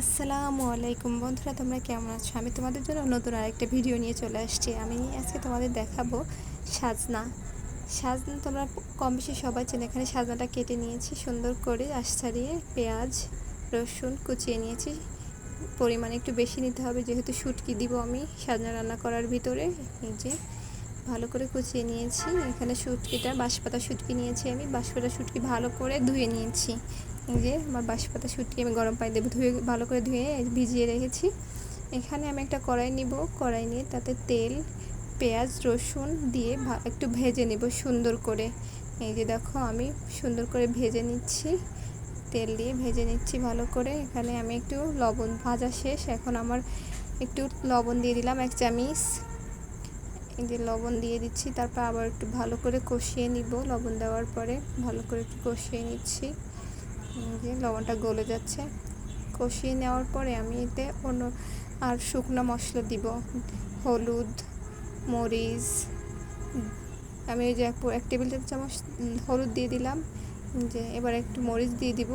আসসালামু আলাইকুম বন্ধুরা, তোমরা কেমন আছো? আমি তোমাদের জন্য নতুন আরেকটা ভিডিও নিয়ে চলে আসছি। আমি আজকে তোমাদের দেখাবো সাজনা। সাজনা তোমরা কম বেশি সবাই চেনে। এখানে সাজনাটা কেটে নিয়েছি, সুন্দর করে আশ ছাড়িয়ে পেঁয়াজ, রসুন কুচিয়ে নিয়েছি। পরিমাণে একটু বেশি নিতে হবে, যেহেতু শুটকি দিব আমি সাজনা রান্না করার ভিতরে। এই যে ভালো করে কুচিয়ে নিয়েছি। এখানে শুটকিটা, বাঁশপাতা শুটকি নিয়েছি আমি। বাঁশপাতা শুটকি ভালো করে ধুয়ে নিয়েছি। যে আমার বাঁশপাতা শুটকি আমি গরম পানি দেবো ধুয়ে, ভালো করে ধুয়ে ভিজিয়ে রেখেছি। এখানে আমি একটা কড়াই নিব। কড়াই নিয়ে তাতে তেল, পেঁয়াজ, রসুন দিয়ে একটু ভেজে নেব সুন্দর করে। এই যে দেখো, আমি সুন্দর করে ভেজে নিচ্ছি। তেল দিয়ে ভেজে নিচ্ছি ভালো করে। এখানে আমি একটু লবণ, ভাজা শেষ। এখন আমার একটু লবণ দিয়ে দিলাম এক চামিচ। এই যে লবণ দিয়ে দিচ্ছি, তারপর আবার একটু ভালো করে কষিয়ে নিব। লবণ দেওয়ার পরে ভালো করে একটু কষিয়ে নিচ্ছি। যে লবণটা গলে যাচ্ছে। কষিয়ে নেওয়ার পরে আমি এতে অন্য আর শুকনো মশলা দিব। হলুদ, মরিচ, আমি ওই যে এক টেবিল চামচ হলুদ দিয়ে দিলাম। যে এবার একটু মরিচ দিয়ে দিব।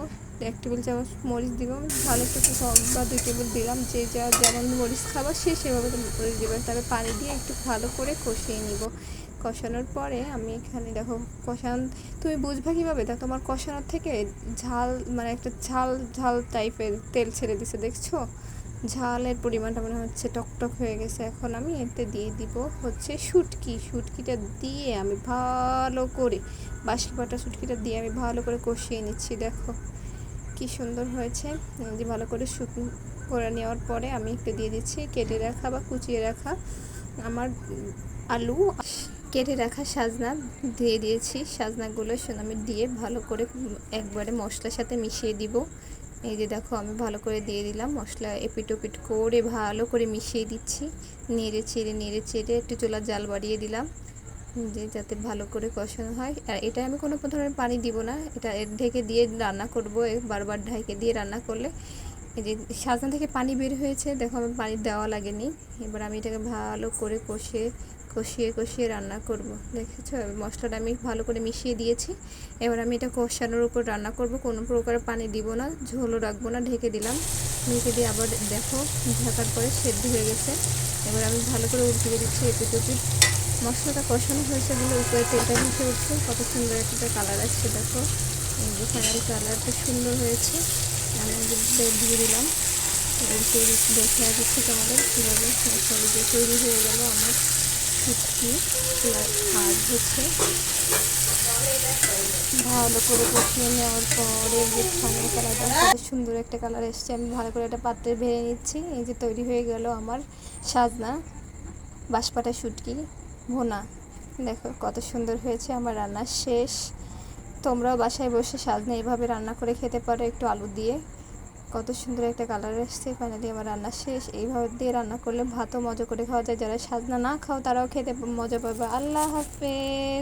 এক টেবিল চামচ মরিচ দিব। ভালো একটু বা দুই টেবিল দিলাম। যে যা যেমন মরিচ খাবার সে সেভাবে মরিচ দেবেন। তবে পানি দিয়ে একটু ভালো করে কষিয়ে নিব। কষানোর পরে আমি এখানে দেখো কষান, তুমি বুঝবা কীভাবে? দেখো তোমার কষানোর থেকে ঝাল মানে একটা ঝাল ঝাল টাইপের তেল ছেড়ে দিছে, দেখছ? ঝালের পরিমাণটা মনে হচ্ছে টকটক হয়ে গেছে। এখন আমি এতে দিয়ে দিব হচ্ছে শুটকি। শুটকিটা দিয়ে আমি ভালো করে, বাসি পাটা শুটকিটা দিয়ে আমি ভালো করে কষিয়ে নিচ্ছি, দেখো। কি সুন্দর হয়েছে। যে ভালো করে শুকনো করে নেওয়ার পরে আমি একটু দিয়ে দিচ্ছি কেটে রাখা বা কুচিয়ে রাখা আমার আলু। কেটে রাখা সাজনা দিয়ে দিয়েছি। সাজনাগুলো আমি দিয়ে ভালো করে একবারে মশলার সাথে মিশিয়ে দিব। এই যে দেখো, আমি ভালো করে দিয়ে দিলাম মশলা এপিট ওপিট করে ভালো করে মিশিয়ে দিচ্ছি। নেড়ে চেড়ে নেড়ে চেড়ে একটু চোলার জাল বাড়িয়ে দিলাম যে যাতে ভালো করে কষানো হয়। আর এটা আমি কোনো ধরনের পানি দিব না। এটা ঢেকে দিয়ে রান্না করব বারবার ঢেকে দিয়ে রান্না করলে। এই যে সাজনা থেকে পানি বের হয়েছে, দেখো আমি পানি দেওয়া লাগেনি। এবার আমি এটাকে ভালো করে কষিয়ে কষিয়ে কষিয়ে রান্না করব। দেখেছ? মশলাটা আমি ভালো করে মিশিয়ে দিয়েছি। এবার আমি এটা কষানোর উপর রান্না করব। কোনো প্রকার পানি দিব না, ঝোলও রাখব না, ঢেকে দিলাম। ঢেকে দিয়ে আবার দেখো ঢাকার পরে সেদ্ধ হয়ে গেছে। এবার আমি ভালো করে উল্টিয়ে দিচ্ছি এপিট ওপিট মশলাটা কষানো হয়েছে বলে উপরে তেলটা ভেসে উঠছে। কত সুন্দর একটা কালার আসছে, দেখো। ফাইনাল কালারটা সুন্দর হয়েছে। দিয়ে দিলাম তৈরি দেখে দিচ্ছি তোমাদের কীভাবে তৈরি হয়ে গেল আমার শুটকি আর হচ্ছে ভালো করে কষিয়ে নেওয়ার পরে যে সামনে কালারটা সুন্দর একটা কালার এসছে আমি ভালো করে একটা পাত্রে ভেঙে নিচ্ছি এই যে তৈরি হয়ে গেল আমার সাজনা বাঁশপাটা শুটকি ভোনা দেখো কত সুন্দর হয়েছে আমার রান্না শেষ তোমরাও বাসায় বসে সাজনে এইভাবে রান্না করে খেতে পারো, একটু আলু দিয়ে। কত সুন্দর একটা কালার এসছে ফাইনালি আমার রান্না শেষ। এইভাবে দিয়ে রান্না করলে ভাতও মজা করে খাওয়া যায়। যারা সাজনা না খাও, তারাও খেতে মজা পাবে। আল্লাহ হাফেজ।